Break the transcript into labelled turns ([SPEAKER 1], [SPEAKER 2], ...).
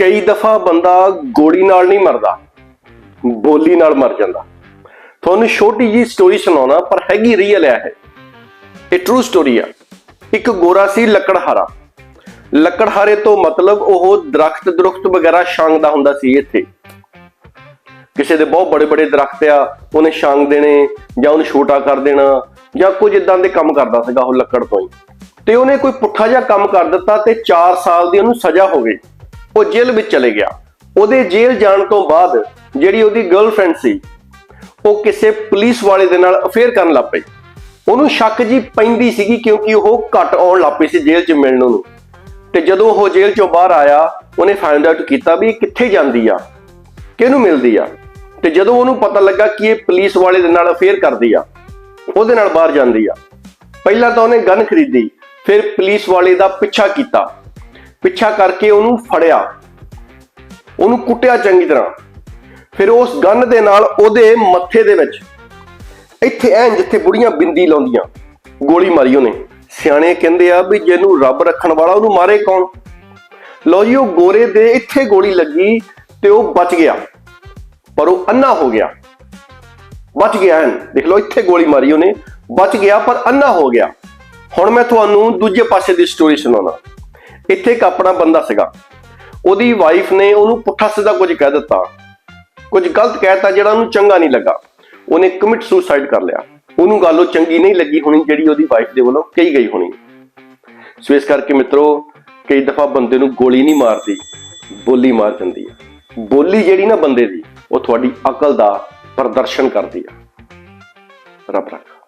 [SPEAKER 1] ਕਈ ਦਫਾ ਬੰਦਾ ਗੋਲੀ ਨਾਲ ਨਹੀਂ ਮਰਦਾ, ਬੋਲੀ ਨਾਲ ਮਰ ਜਾਂਦਾ। ਤੁਹਾਨੂੰ ਛੋਟੀ ਜੀ ਸਟੋਰੀ ਸੁਣਾਉਣਾ, ਪਰ ਹੈਗੀ ਰੀਅਲ ਹੈ ਇਹ। ਇਹ ਟਰੂ ਸਟੋਰੀ ਆ। ਇੱਕ ਗੋਰਾ ਸੀ ਲੱਕੜਹਾਰਾ। ਲੱਕੜਹਾਰੇ ਤੋਂ ਮਤਲਬ ਉਹ ਦਰਖਤ ਦਰਖਤ ਵਗੈਰਾ ਛਾਂਗਦਾ ਹੁੰਦਾ ਸੀ ਇੱਥੇ। ਕਿਸੇ ਦੇ ਬਹੁਤ ਬੜੇ ਬੜੇ ਦਰਖਤ ਆ, ਉਹਨੇ ਛਾਂਗ ਦੇਣੇ ਜਾਂ ਉਹਨੂੰ ਛੋਟਾ ਕਰ ਦੇਣਾ ਜਾਂ ਕੁਝ ਇਦਾਂ ਦੇ ਕੰਮ ਕਰਦਾ ਸੀਗਾ ਉਹ ਲੱਕੜ ਤੋਂ ਹੀ। ਤੇ ਉਹਨੇ ਕੋਈ ਪੁੱਠਾ ਜਿਹਾ ਕੰਮ ਕਰ ਦਿੱਤਾ ਤੇ 4 ਸਾਲ ਦੀ ਉਹਨੂੰ ਸਜ਼ਾ ਹੋ ਗਈ। ਉਹ ਜੇਲ੍ਹ ਵਿੱਚ ਚਲੇ ਗਿਆ। ਉਹਦੇ ਜੇਲ੍ਹ ਜਾਣ ਤੋਂ ਬਾਅਦ ਜਿਹੜੀ ਉਹਦੀ ਗਰਲਫ੍ਰੈਂਡ ਸੀ, ਉਹ ਕਿਸੇ ਪੁਲਿਸ ਵਾਲੇ ਦੇ ਨਾਲ ਅਫੇਅਰ ਕਰਨ ਲੱਗ ਪਈ। ਉਹਨੂੰ ਸ਼ੱਕ ਜੀ ਪੈਂਦੀ ਸੀਗੀ ਕਿਉਂਕਿ ਉਹ ਘੱਟ ਆਉਣ ਲੱਗ ਪਈ ਸੀ ਜੇਲ੍ਹ 'ਚ ਮਿਲਣ ਨੂੰ। ਤੇ ਜਦੋਂ ਉਹ ਜੇਲ੍ਹ 'ਚੋਂ ਬਾਹਰ ਆਇਆ, ਉਹਨੇ ਫਾਈਂਡ ਆਊਟ ਕੀਤਾ ਵੀ ਇਹ ਕਿੱਥੇ ਜਾਂਦੀ ਆ, ਕਿਹਨੂੰ ਮਿਲਦੀ ਆ। ਤੇ ਜਦੋਂ ਉਹਨੂੰ ਪਤਾ ਲੱਗਾ ਕਿ ਇਹ ਪੁਲਿਸ ਵਾਲੇ ਦੇ ਨਾਲ ਅਫੇਅਰ ਕਰਦੀ ਆ, ਉਹਦੇ ਨਾਲ ਬਾਹਰ ਜਾਂਦੀ ਆ। ਪਹਿਲਾਂ ਤਾਂ ਉਹਨੇ ਗਨ ਖਰੀਦੀ, ਫਿਰ ਪੁਲਿਸ ਵਾਲੇ ਦਾ ਪਿੱਛਾ ਕੀਤਾ। ਪਿੱਛਾ ਕਰਕੇ ਉਹਨੂੰ ਫੜਿਆ। ਉਹਨੂੰ ਕੁੱਟਿਆ ਚੰਗੀ ਤਰ੍ਹਾਂ। ਫਿਰ ਉਸ ਗੰਨ ਦੇ ਨਾਲ ਉਹਦੇ ਮੱਥੇ ਦੇ ਵਿੱਚ, ਇੱਥੇ ਐਂ ਜਿੱਥੇ ਬੁੜੀਆਂ ਬਿੰਦੀ ਲਾਉਂਦੀਆਂ, ਗੋਲੀ ਮਾਰੀ ਉਹਨੇ। ਸਿਆਣੇ ਕਹਿੰਦੇ ਆ ਵੀ ਜਿਹਨੂੰ ਰੱਬ ਰੱਖਣ ਵਾਲਾ ਉਹਨੂੰ ਮਾਰੇ ਕੌਣ? ਲੋ ਜੀ, ਉਹ ਗੋਰੇ ਦੇ ਇੱਥੇ ਗੋਲੀ ਲੱਗੀ ਤੇ ਉਹ ਬਚ ਗਿਆ। ਪਰ ਉਹ ਅੰਨਾ ਹੋ ਗਿਆ। ਬਚ ਗਿਆ ਐਨ। ਦੇਖ ਲਓ, ਇੱਥੇ ਗੋਲੀ ਮਾਰੀ ਉਹਨੇ, ਬਚ ਗਿਆ ਪਰ ਅੰਨਾ ਹੋ ਗਿਆ। ਹੁਣ ਮੈਂ ਤੁਹਾਨੂੰ ਦੂਜੇ ਪਾਸੇ ਦੀ ਸਟੋਰੀ ਸੁਣਾਉਣਾ। ਇੱਥੇ ਇੱਕ ਆਪਣਾ ਬੰਦਾ ਸੀਗਾ। ਉਹਦੀ ਵਾਈਫ ਨੇ ਉਹਨੂੰ ਪੁੱਠਾ ਸਿੱਧਾ ਕੁਝ ਕਹਿ ਦਿੱਤਾ। ਕੁਝ ਗਲਤ ਕਹਿਤਾ ਜਿਹੜਾ ਉਹਨੂੰ ਚੰਗਾ ਨਹੀਂ ਲੱਗਾ। ਉਹਨੇ ਕਮਿਟ ਸੁਸਾਈਡ ਕਰ ਲਿਆ। ਉਹਨੂੰ ਗੱਲ ਉਹ ਚੰਗੀ ਨਹੀਂ ਲੱਗੀ ਹੋਣੀ ਜਿਹੜੀ ਉਹਦੀ ਵਾਈਫ ਦੇ ਵੱਲੋਂ ਕਹੀ ਗਈ ਹੋਣੀ। ਸੋ ਇਸ ਕਰਕੇ ਮਿੱਤਰੋ, ਕਈ ਦਫਾ ਬੰਦੇ ਨੂੰ ਗੋਲੀ ਨਹੀਂ ਮਾਰਦੀ, ਬੋਲੀ ਮਾਰ ਜਾਂਦੀ ਹੈ ਬੋਲੀ ਜਿਹੜੀ ਨਾ ਬੰਦੇ ਦੀ, ਉਹ ਤੁਹਾਡੀ ਅਕਲ ਦਾ ਪ੍ਰਦਰਸ਼ਨ ਕਰਦੀ ਆ। ਰੱਬ ਰੱਖ।